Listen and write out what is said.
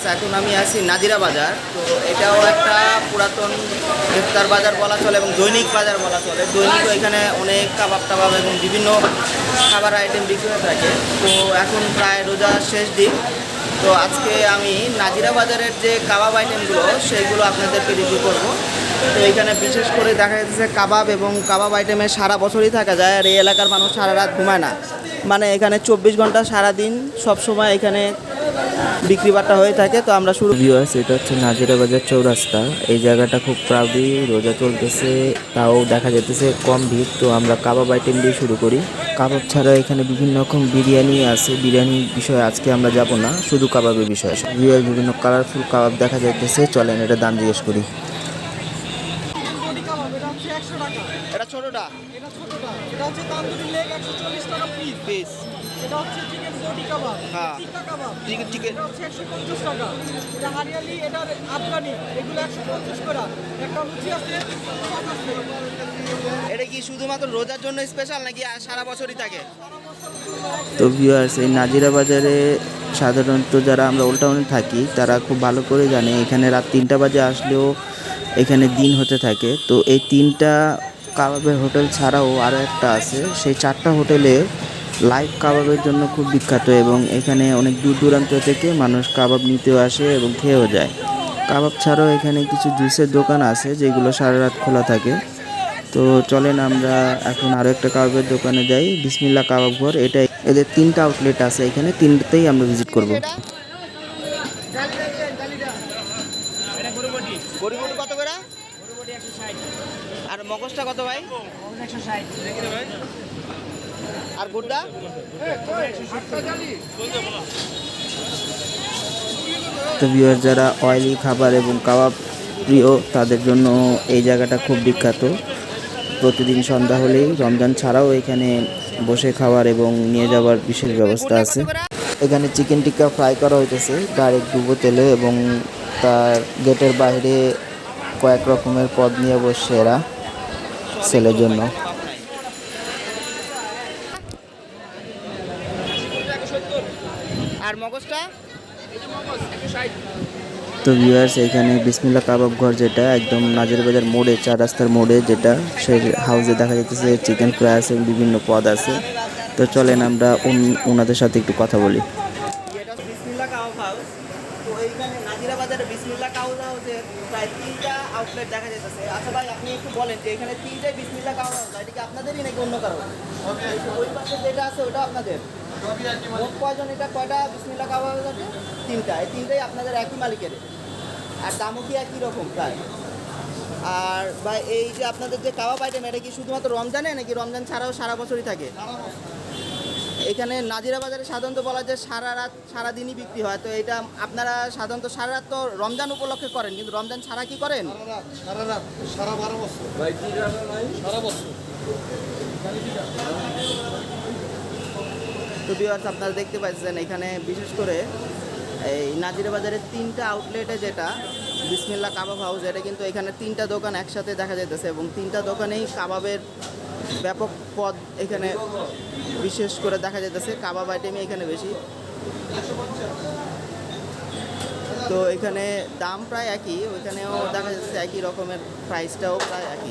আচ্ছা, এখন আমি আছি নাজিরা বাজার। তো এটাও একটা পুরাতন গ্রেফতার বাজার বলা চলে এবং দৈনিক বাজার বলা চলে। দৈনিক এখানে অনেক কাবাব টাবাব এবং বিভিন্ন খাবার আইটেম বিক্রি হয়ে থাকে। তো এখন প্রায় রোজা শেষ দিন। তো আজকে আমি নাজিরা বাজারের যে কাবাব আইটেমগুলো সেইগুলো আপনাদেরকে রিভিউ করব। তো এখানে বিশেষ করে দেখা যাচ্ছে কাবাব এবং কাবাব আইটেমে সারা বছরই থাকা যায় আর এই এলাকার মানুষ সারা রাত ঘুমায় না। মানে এখানে চব্বিশ ঘণ্টা সারাদিন সবসময় এখানে বিক্রি বাট্টা হয়ে থাকে তো আমরা শুরু ভিউয়ার্স এটা হচ্ছে নাজিরা বাজার চৌরাস্তা। এই জায়গাটা খুব প্রাউডি রোজা চলতেছে তাও দেখা যেতেছে কম ভিড় তো আমরা কাবাব আইটেম দিয়ে শুরু করি। কাবাব ছাড়া এখানে বিভিন্ন রকম বিরিয়ানি আছে। বিরিয়ানির বিষয়ে আজকে আমরা যাব না শুধু কাবাবের বিষয়ে ভিউয়ার বিভিন্ন কালারফুল কাবাব দেখা যাইতেছে চলেন এটা দাম জিজ্ঞেস করি। এটা ছোটটা এটা ছোটটা এটা হচ্ছে তান্দুরি লেগ একশো চল্লিশ টাকা পিস পিস এটা হচ্ছে চিকেন বডি কাবাব হ্যাঁ। টিক্কা কাবাব চিকেন এটা হচ্ছে একশো পঞ্চাশ টাকা। এটা হারিয়ালি এটা আফগানি এগুলো একশো পঞ্চাশ করে। একটা লুচি আছে এটা কি শুধুমাত্র রোজার জন্য স্পেশাল নাকি আর সারা বছরই থাকে? তো ভিউয়ার্স এই নাজিরা বাজারে সাধারণত যারা আমরা ওল্ড টাউনে থাকি তারা খুব ভালো করে জানে এখানে রাত তিনটা বাজে আসলেও এখানে দিন হতে থাকে। তো এই তিনটা কাবাবের হোটেল ছাড়াও আরও একটা আছে। সেই চারটা হোটেলে লাইভ কাবাবের জন্য খুব বিখ্যাত এবং এখানে অনেক দূর দূরান্ত থেকে মানুষ কাবাব নিতেও আসে এবং খেয়েও যায়। কাবাব ছাড়াও এখানে কিছু জুসের দোকান আছে যেগুলো সারা রাত খোলা থাকে। তো চলেন আমরা এখন আরও একটা কাবাবের দোকানে যাই। বিসমিল্লা কাবাব ঘর এটা এদের তিনটা আউটলেট আছে এখানে তিনটাতেই আমরা ভিজিট করব। কত করে? আর মগজটা কত ভাই? আর গুড়টা তো যারা অয়েলি খাবার এবং কাবাব প্রিয়, তাদের জন্য এই জায়গাটা খুব বিখ্যাত। প্রতিদিন সন্ধ্যা হলেই রমজান ছাড়াও এখানে বসে খাওয়ার এবং নিয়ে যাওয়ার বিশেষ ব্যবস্থা আছে। এখানে চিকেন টিক্কা ফ্রাই করা হইতেছে ডাইরেক্ট ডুবো তেলে এবং তার গেটের বাইরে কয়েক রকমের পদ নিয়ে বসছে এরা, সেলের জন্য। আর মগজটা? তো ভিউয়ার্স এখানে বিসমিল্লা কাবাব ঘর যেটা, একদম নাজের বাজার মোড়ে, চার রাস্তার মোড়ে যেটা, সেই হাউসে দেখা যাচ্ছে চিকেন ফ্রাই আছে বিভিন্ন পদ আছে। তো চলেন আমরা ওনাদের সাথে একটু কথা বলি এটা বিসমিল্লা কাবাব হাউস তো নাজিরা বাজারে বিসমিল্লা কাবাব হাউসের প্রায় তিনটা আউটলেট দেখা যাচ্ছে আচ্ছা ভাই আপনি একটু বলেন যে এখানে তিনটাই বিসমিল্লা কাবাব হাউস এটা কি আপনাদেরই নাকি অন্য কারও? ওই পাশে যেটা আছে ওটা আপনাদের? কয়জন এটা? কয়টা বিসমিল্লা কাবাব হাউস আছে তিনটা। এই তিনটাই আপনাদের একই মালিকের। আর দামও কি একই রকম প্রায়? আর ভাই এই যে আপনাদের যে কাবাব আইটেম এটা কি শুধুমাত্র রমজানে নাকি রমজান ছাড়াও সারা বছরই থাকে? এখানে নাজিরা বাজারে সাধারণত বলা যায় সারা রাত সারা দিনই বিক্রি হয়। তো এটা আপনারা সাধারণত সারা রাত তো রমজান উপলক্ষে করেন কিন্তু রমজান ছাড়া কি করেন? সারা রাত সারা বারো বছর। সারা বছর। তো ভিউয়ার্স আপনারা দেখতে পাচ্ছেন এখানে বিশেষ করে এই নাজিরা বাজারের তিনটা আউটলেটে যেটা বিসমিল্লা কাবাব হাউস এটা কিন্তু এখানে তিনটা দোকান একসাথে দেখা যাইতেছে এবং তিনটা দোকানেই কাবাবের ব্যাপক পদ এখানে বিশেষ করে দেখা যেতেছে কাবাব আইটেমই এখানে বেশি। তো এখানে দাম প্রায় একই, ওইখানেও দেখা যাচ্ছে একই রকমের প্রাইসটাও প্রায় একই।